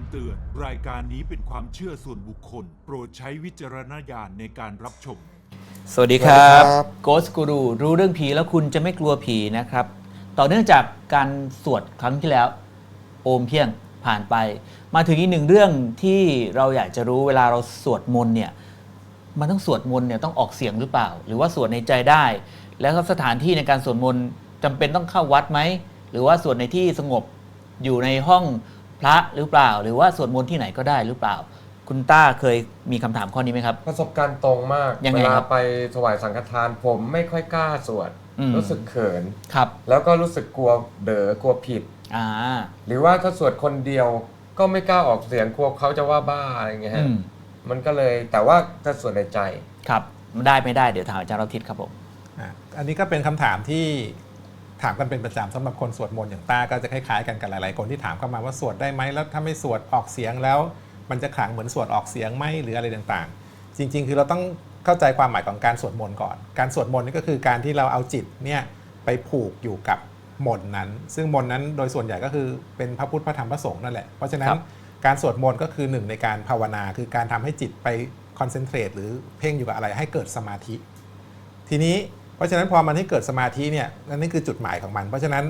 ำเตือน รายการนี้เป็นความเชื่อส่วนบุคคล โปรดใช้วิจารณญาณในการรับชม สวัสดีครับสวัสดีครับ โกสกูรูรู้เรื่องผีแล้วคุณจะไม่กลัวผีนะครับ ต่อเนื่องจากการสวดครั้งที่แล้ว โอมเพียงผ่านไป มาถึงอีกหนึ่งเรื่องที่เราอยากจะรู้เวลาเราสวดมนต์เนี่ย มันต้องสวดมนต์เนี่ยต้องออกเสียงหรือเปล่า หรือว่าสวดในใจได้ แล้วก็สถานที่ในการสวดมนต์จำเป็นต้องเข้าวัดไหม หรือว่าสวดในที่สงบอยู่ในห้อง พระหรือเปล่า หรือว่าสวดมนต์ที่ไหนก็ได้หรือเปล่า คุณต้าเคยมีคำถามข้อนี้ไหมครับ ประสบการณ์ตรงมากยังไงเวลาครับไปถวายสังฆทานผมไม่ค่อยกล้าสวด อืม รู้สึกเขิน ครับแล้วก็รู้สึกกลัวเด๋อกลัวผิด อ่าหรือว่าถ้าสวดคนเดียวก็ไม่กล้าออกเสียงกลัวเขาจะว่าบ้าอะไรเงี้ยฮะอืมมันก็เลยแต่ว่าถ้าสวดในใจ ครับได้ไม่ได้เดี๋ยวถามอาจารย์เราทิศครับผม อะอันนี้ก็เป็นคำถามที่ ถามกันเป็นประจำสำหรับคนสวดมนต์อย่างต้าก็จะคล้ายๆกันกับหลายๆคนที่ถามเข้ามาว่าสวดได้ไหมแล้วถ้าไม่สวดออกเสียงแล้ว มันจะขลังเหมือนสวดออกเสียงไหมหรืออะไรต่างๆ จริง ๆ คือเราต้องเข้าใจความหมายของการสวดมนต์ก่อน การสวดมนต์นี่ก็คือการที่เราเอาจิตเนี่ยไปผูกอยู่กับมนต์นั้น ซึ่งมนต์นั้นโดยส่วนใหญ่ก็คือเป็นพระพุทธพระธรรมพระสงฆ์นั่นแหละเพราะฉะนั้นครับการสวดมนต์ก็คือหนึ่งในการภาวนาคือการทำให้จิตไปคอนเซนเทรตหรือเพ่งอยู่กับอะไรให้เกิดสมาธิ ทีนี้ เพราะฉะนั้นพอมันให้เกิดสมาธิเนี่ยนั่นนี่คือจุดหมายของมัน เพราะฉะนั้น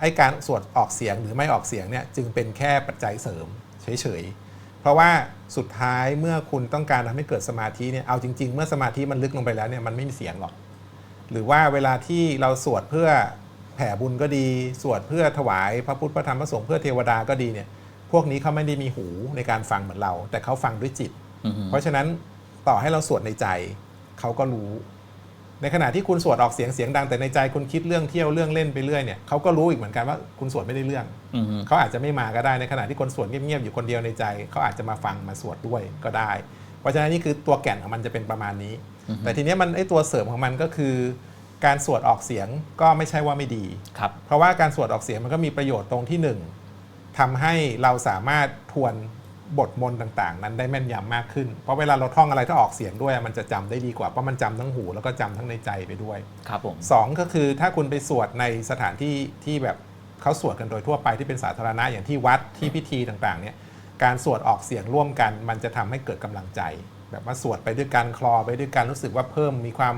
ไอ้การสวดออกเสียงหรือไม่ออกเสียงเนี่ยจึงเป็นแค่ปัจจัยเสริมเฉยๆ เพราะว่าสุดท้ายเมื่อคุณต้องการทำให้เกิดสมาธิเนี่ยเอาจริง ๆ เมื่อสมาธิมันลึกลงไปแล้วเนี่ยมันไม่มีเสียงหรอก หรือว่าเวลาที่เราสวดเพื่อแผ่บุญก็ดี สวดเพื่อถวายพระพุทธพระธรรมพระสงฆ์เพื่อเทวดาก็ดีเนี่ยพวกนี้เขาไม่ได้มีหูในการฟังเหมือนเรา แต่เขาฟังด้วยจิตอือฮึเพราะฉะนั้นต่อให้เราสวดในใจเขาก็รู้ ในขณะที่คุณสวดออกเสียงเสียงดังแต่ในใจคุณคิดเรื่องเที่ยวเรื่องเล่นไปเรื่อยเนี่ยเขาก็รู้อีกเหมือนกันว่าคุณสวดไม่ได้เรื่องอือฮึเขาอาจจะไม่มาก็ได้ในขณะที่คนสวดเงียบๆอยู่คนเดียวในใจเขาอาจจะมาฟังมาสวดด้วยก็ได้ เพราะฉะนั้นนี่คือตัวแก่นของมันจะเป็นประมาณนี้ แต่ทีเนี้ยมันไอตัวเสริมของมันก็คือ การสวดออกเสียงก็ไม่ใช่ว่าไม่ดีครับเพราะว่าการสวดออกเสียงมันก็มีประโยชน์ตรงที่หนึ่งทำให้เราสามารถทวน บทมนต์ต่างๆ นั้นได้แม่นยำมากขึ้น เพราะเวลาเราท่องอะไรถ้าออกเสียงด้วยมันจะจำได้ดีกว่า เพราะมันจำทั้งหูแล้วก็จำทั้งในใจไปด้วย ครับผมสองก็คือถ้าคุณไปสวดในสถานที่ที่แบบเขาสวดกันโดยทั่วไปที่เป็นสาธารณะอย่างที่วัดที่พิธีต่างๆเนี่ยการสวดออกเสียงร่วมกัน มันจะทำให้เกิดกำลังใจ แบบว่าสวดไปด้วยกันคลอไปด้วยกันรู้สึกว่าเพิ่มมีความ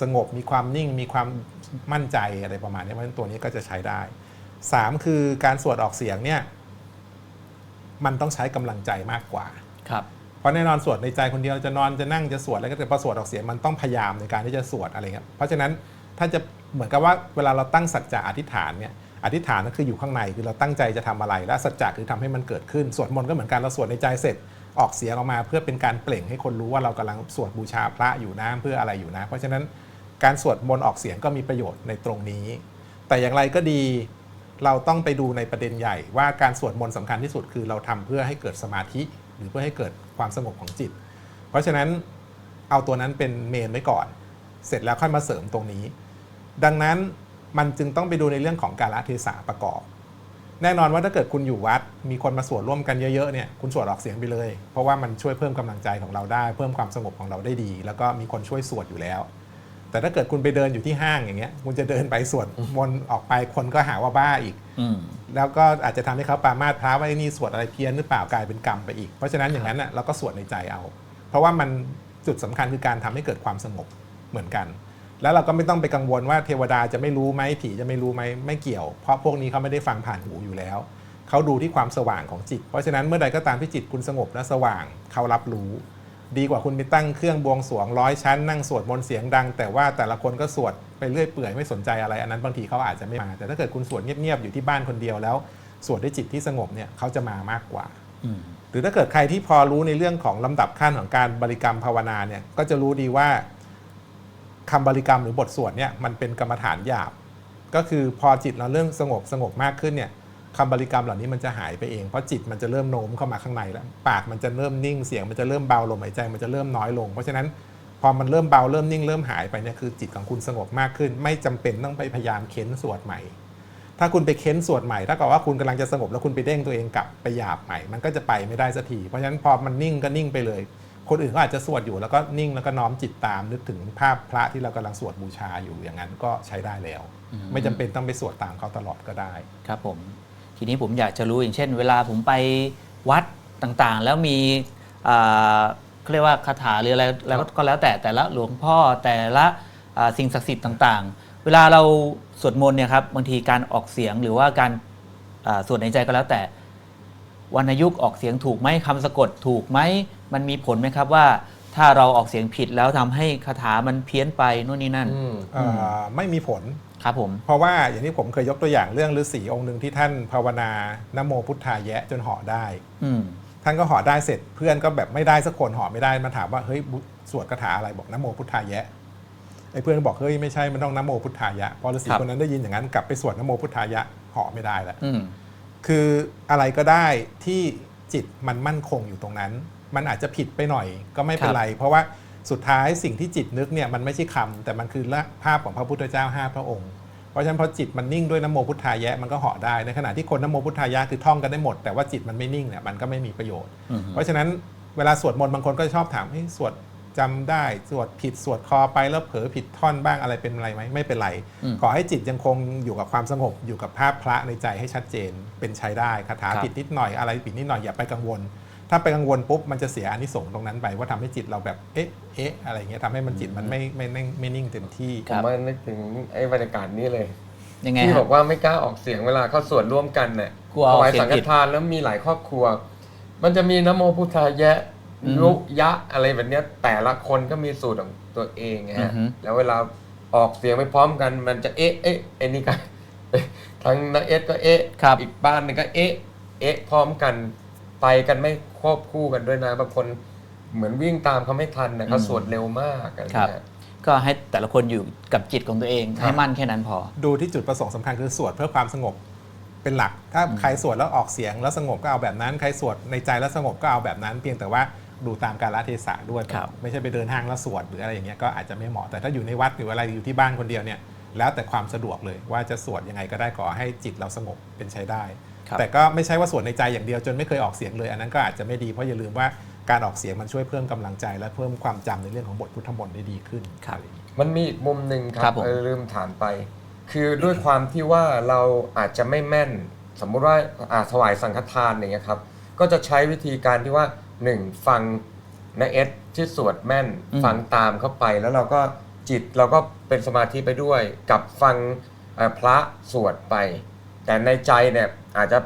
สงบ มีความนิ่ง มีความมั่นใจอะไรประมาณนี้เพราะฉะนั้นตัวนี้ก็จะใช้ได้สามคือการสวดออกเสียงเนี่ย มันต้องใช้กำลังใจมากกว่าครับเพราะแน่นอนสวดในใจคนเดียวจะนอนจะนั่งจะสวดอะไรก็แต่พอสวดออกเสียงมันต้องพยายามในการที่จะสวดอะไรเงี้ยเพราะฉะนั้นถ้าจะเหมือนกับว่าเวลาเราตั้งสัจจะอธิษฐานเนี่ยอธิษฐานก็คืออยู่ข้างในคือเราตั้งใจจะทำอะไร และสัจจะคือทำให้มันเกิดขึ้นสวดมนต์ก็เหมือนกันเราสวดในใจเสร็จออกเสียงออกมา เพื่อเป็นการเปล่งให้คนรู้ว่าเรากำลังสวดบูชาพระอยู่นะเพื่ออะไรอยู่นะ เพราะฉะนั้นการสวดมนต์ออกเสียงก็มีประโยชน์ในตรงนี้ แต่อย่างไรก็ดี เราต้องไปดูในประเด็นใหญ่ ว่าการสวดมนต์สำคัญที่สุดคือเราทำเพื่อให้เกิดสมาธิ หรือเพื่อให้เกิดความสงบของจิต เพราะฉะนั้นเอาตัวนั้นเป็นเมนไว้ก่อน เสร็จแล้วค่อยมาเสริมตรงนี้ ดังนั้นมันจึงต้องไปดูในเรื่องของการละเทศะประกอบ แน่นอนว่าถ้าเกิดคุณอยู่วัด มีคนมาสวดร่วมกันเยอะๆเนี่ยคุณสวดออกเสียงไปเลย เพราะว่ามันช่วยเพิ่มกำลังใจของเราได้ เพิ่มความสงบของเราได้ดี แล้วก็มีคนช่วยสวดอยู่แล้ว แต่ถ้าเกิดคุณไปเดินอยู่ที่ห้างอย่างเงี้ยคุณจะเดินไปสวดมนต์ออกไปคนก็หาว่าบ้าอีกอืมแล้วก็อาจจะทำให้เขาปรามาสพระว่าไอ้นี่สวดอะไรเพี้ยนหรือเปล่ากลายเป็นกรรมไปอีก เพราะฉะนั้นอย่างนั้นน่ะเราก็สวดในใจเอา เพราะว่ามันจุดสำคัญคือการทำให้เกิดความสงบเหมือนกัน แล้วเราก็ไม่ต้องไปกังวลว่าเทวดาจะไม่รู้ไหมผีจะไม่รู้ไหมไม่เกี่ยว เพราะพวกนี้เขาไม่ได้ฟังผ่านหูอยู่แล้วเขาดูที่ความสว่างของจิต เพราะฉะนั้นเมื่อใดก็ตามที่จิตคุณสงบและสว่างเขารับรู้ ดีกว่าคุณไปตั้งเครื่องบวงสรวงร้อยชั้นนั่งสวดมนต์เสียงดัง แต่ว่าแต่ละคนก็สวดไปเรื่อยเปื่อยไม่สนใจอะไร อันนั้นบางทีเขาอาจจะไม่มา แต่ถ้าเกิดคุณสวดเงียบๆอยู่ที่บ้านคนเดียวแล้ว สวดด้วยจิตที่สงบเนี่ยเขาจะมามากกว่าอืมหรือถ้าเกิดใครที่พอรู้ในเรื่องของลำดับขั้นของการบริกรรมภาวนาเนี่ยก็จะรู้ดีว่าคำบริกรรมหรือบทสวดเนี่ยมันเป็นกรรมฐานหยาบ ก็คือพอจิตเราเริ่มสงบสงบมากขึ้นเนี่ย คำบริกรรมเหล่านี้มันจะหายไปเอง เพราะจิตมันจะเริ่มโน้มเข้ามาข้างในแล้ว ปากมันจะเริ่มนิ่ง เสียงมันจะเริ่มเบาลมหายใจมันจะเริ่มน้อยลง เพราะฉะนั้นพอมันเริ่มเบาเริ่มนิ่งเริ่มหายไปเนี่ยคือจิตของคุณสงบมากขึ้น ไม่จำเป็นต้องไปพยายามเค้นสวดใหม่ ถ้าคุณไปเค้นสวดใหม่ถ้ากับว่าคุณกำลังจะสงบแล้วคุณไปเด้งตัวเองกลับไปหยาบใหม่ มันก็จะไปไม่ได้สักที เพราะฉะนั้นพอมันนิ่งก็นิ่งไปเลย คนอื่นก็อาจจะสวดอยู่แล้วก็นิ่งแล้วก็น้อมจิตตามนึกถึงภาพพระที่เรากำลังสวดบูชาอยู่อย่างนั้นก็ใช้ได้แล้ว ไม่จำเป็นต้องไปสวดตามเขาตลอดก็ได้ ครับผม ทีนี้ผมอยากจะรู้อย่างเช่น เวลาผมไปวัดต่างๆ แล้วมีอ่าเขาเรียกว่าคาถาหรืออะไรแล้วก็แล้วแต่แต่ละหลวงพ่อแต่ละสิ่งศักดิ์สิทธิ์ต่างๆ เวลาเราสวดมนต์เนี่ยครับบางทีการออกเสียงหรือว่าการาสวดในใจก็แล้วแต่วรรณยุกต์ออกเสียงถูกไหมคำสะกดถูกไหมมันมีผลไหมครับว่า ถ้าเราออกเสียงผิดแล้วทำให้คาถามันเพี้ยนไปนู่นนี่นั่น อืมเอ่อไม่มีผล ครับผม เพราะว่าอย่างที่ผมเคยยกตัวอย่างเรื่องฤาษีองค์หนึ่งที่ท่านภาวนานโมพุทธายะจนเหาะได้ อืม ท่านก็เหาะได้เสร็จเพื่อนก็แบบไม่ได้สักคนเหาะไม่ได้มาถามว่าเฮ้ยบุสวดคาถาอะไรบอกนโมพุทธายะไอ้เพื่อนก็บอกเฮ้ยไม่ใช่มันต้องนโมพุทธายะพอฤาษีครับ คนนั้นได้ยินอย่างนั้นกลับไปสวดนโมพุทธายะเหาะไม่ได้แล้วอืม คืออะไรก็ได้ที่จิตมันมั่นคงอยู่ตรงนั้น มันอาจจะผิดไปหน่อยก็ไม่เป็นไร เพราะว่าสุดท้ายสิ่งที่จิตนึกเนี่ยมันไม่ใช่คำแต่มันคือละภาพของพระพุทธเจ้าห้าพระองค์ เพราะฉะนั้นพอจิตมันนิ่งด้วยนโมพุทธายะมันก็เหาะได้ในขณะที่คนนโมพุทธายะคือท่องกันได้หมด แต่ว่าจิตมันไม่นิ่งเนี่ยมันก็ไม่มีประโยชน์อืมเพราะฉะนั้นเวลาสวดมนต์บางคนก็ชอบถามให้ยสวดจำได้สวดผิดสวดคอไปแล้วเผลอผิดท่อนบ้างอะไรเป็นไรไหมไม่เป็นไรอืมขอให้จิตยังคงอยู่กับความสงบอยู่กับภาพพระในใจให้ชัดเจนเป็นใช้ได้คาถาครับผิดนิดหน่อยอะไรผิดนิดหน่อยอย่าไปกังวล ถ้าไปกังวลปุ๊บมันจะเสียอานิสงส์ตรงนั้นไปว่าทำให้จิตเราแบบเอ๊ะเอ๊ะอะไรเงี้ยทำให้มันจิตมันไม่ไม่ไม่ไม่นิ่งเต็มที่ผมว่านึกถึงไอ้บรรยากาศนี้เลยยังไงที่ฮะบอกว่าไม่กล้าออกเสียงเวลาเขาสวดร่วมกันเนี่ยกลัวถออกวายเสียงสังฆผิดทานแล้วมีหลายครอบครัว มันจะมีนโมพุทธายะอืมยุยะอะไรแบบเนี้ยแต่ละคนก็มีสูตรของตัวเองไงอืฮะอฮึแล้วเวลาออกเสียงไปพร้อมกัน มันจะเอ๊ะเอ๊ะไอ้นี่ก็ทั้งนาเอสก็เอ๊ะครับอีกบ้านหนึงก็เอ๊ะเอ๊ะพร้อมกัน ไปกันไม่ควบคู่กันด้วยนะบางคนเหมือนวิ่งตามเขาไม่ทันนะเขาอืมสวดเร็วมากอะไรครับ เงี้ย ก็ให้แต่ละคนอยู่กับจิตของตัวเอง ครับ ให้มั่นแค่นั้นพอ ดูที่จุดประสงค์สำคัญคือสวดเพื่อความสงบเป็นหลัก ถ้าใครสวดแล้วออกเสียงแล้วสงบก็เอาแบบนั้น ใครสวดในใจแล้วสงบก็เอาแบบนั้น เพียงแต่ว่าดูตามกาลเทศะด้วย ครับ ไม่ใช่ไปเดินห้างแล้วสวดหรืออะไรอย่างเงี้ยก็อาจจะไม่เหมาะแต่ถ้าอยู่ในวัดหรืออะไรอยู่ที่บ้านคนเดียวเนี่ยแล้วแต่ความสะดวกเลยว่าจะสวดยังไงก็ได้ขอให้จิตเราสงบเป็นใช้ได้ครับ แต่ก็ไม่ใช่ว่าสวดในใจอย่างเดียวจนไม่เคยออกเสียงเลย อันนั้นก็อาจจะไม่ดีเพราะอย่าลืมว่าการออกเสียงมันช่วยเพิ่มกำลังใจ และเพิ่มความจำในเรื่องของบทพุทธมนต์ได้ดีขึ้นครับอะไรอย่างเงี้ยมันมีอีกมุมหนึ่งคครัรับบผมเออลืมถามไป คือด้วยความที่ว่าเราอาจจะไม่แม่น สมมุติว่าอ่าถวายสังฆทานอย่างเงี้ยครับก็จะใช้วิธีการที่ว่าหนึ่งฟังนาเอสที่สวดแม่นอืมฟังตามเข้าไป แล้วเราก็จิตเราก็เป็นสมาธิไปด้วย กับฟังเอ่อพระสวดไป แต่ในใจเนี่ยอาจจะ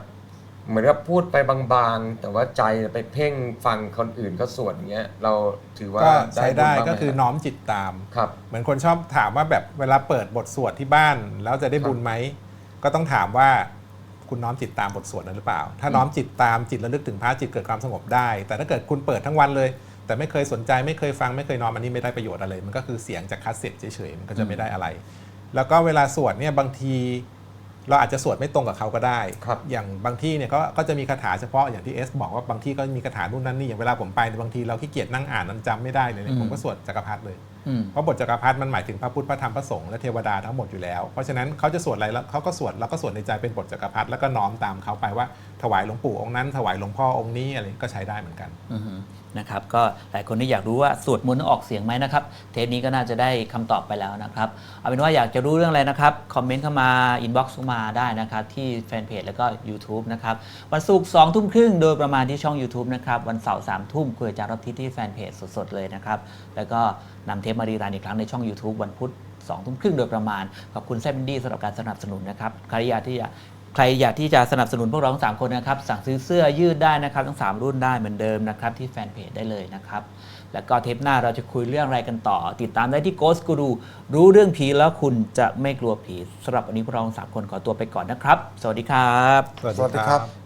เหมือนกับพูดไปบางๆ แต่ว่าใจไปเพ่งฟังคนอื่นเขาสวดอย่างเงี้ยเราถือว่าก็ใช้ได้บุญบ้างหมก็คือรับน้อมจิตตาม ครับ เหมือนคนชอบถามว่าแบบเวลาเปิดบทสวดที่บ้าน แล้วจะได้บุญไหม ก็ต้องถามว่าคุณน้อมจิตตามบทสวดนั้นหรือเปล่า ถ้าน้อมจิตตามจิตระลึกถึงพระจิตเกิดความสงบได้ แต่ถ้าเกิดคุณเปิดทั้งวันเลย แต่ไม่เคยสนใจไม่เคยฟังไม่เคยน้อมอันนี้ไม่ได้ประโยชน์อะไรมันก็คือเสียงจากคัสเซ็ตเฉยๆมันก็จะไม่ได้อะไร แล้วก็เวลาสวดเนี่ยบางที เราอาจจะสวดไม่ตรงกับเขาก็ได้ ครับอย่างบางที่เนี่ยก็ก็จะมีคาถาเฉพาะอย่างที่เอสบอกว่าบางที่ก็มีคาถานู่นนั่นนี่อย่างเวลาผมไปเนี่ยบางทีเราขี้เกียจนั่งอ่านมันจำไม่ได้เลยเนี่ยอืม ผมก็สวดจักรพรรดิเลย อืม เพราะบทจักรพรรดิมันหมายถึงพระพุทธพระธรรมพระสงฆ์และเทวดาทั้งหมดอยู่แล้ว เพราะฉะนั้นเขาจะสวดอะไรแล้วเขาก็สวดเราก็สวดในใจเป็นบทจักรพรรดิแล้วก็น้อมตามเขาไปว่าถวายหลวงปู่องค์นั้น ถวายหลวงพ่อองค์นี้อะไรก็ใช้ได้เหมือนกัน อือฮึ นะครับก็หลายคนที่อยากรู้ว่าสวดมนต์ต้องออกเสียงไหมนะครับเทปนี้ก็น่าจะได้คำตอบไปแล้วนะครับเอาเป็นว่าอยากจะรู้เรื่องอะไรนะครับคอมเมนต์เข้ามาอินบ็อกซ์เข้ามาได้นะครับที่แฟนเพจแล้วก็ YouTube นะครับวันศุกร์สองทุ่มครึ่งโดยประมาณที่ช่อง YouTube นะครับวันเสาร์สามทุ่มคุยจารับทิศที่แฟนเพจสดๆเลยนะครับแล้วก็นำเทปมารีรันอีกครั้งในช่อง YouTube วันพุธสองทุ่มครึ่งโดยประมาณขอบคุณแซมดี้สำหรับการสนับสนุนนะครับใครอยากที่จะ ใครอยากที่จะสนับสนุนพวกเราทั้งสามคนนะครับ สั่งซื้อเสื้อยืดได้นะครับ ทั้ง 3 รุ่นได้เหมือนเดิมนะครับ ที่แฟนเพจได้เลยนะครับ แล้วก็เทปหน้าเราจะคุยเรื่องอะไรกันต่อ ติดตามได้ที่ Ghost Guru รู้เรื่องผีแล้วคุณจะไม่กลัวผีสำหรับวันนี้พวกเราทั้งสามคนขอตัวไปก่อนนะครับ สวัสดีครับ สวัสดีครับ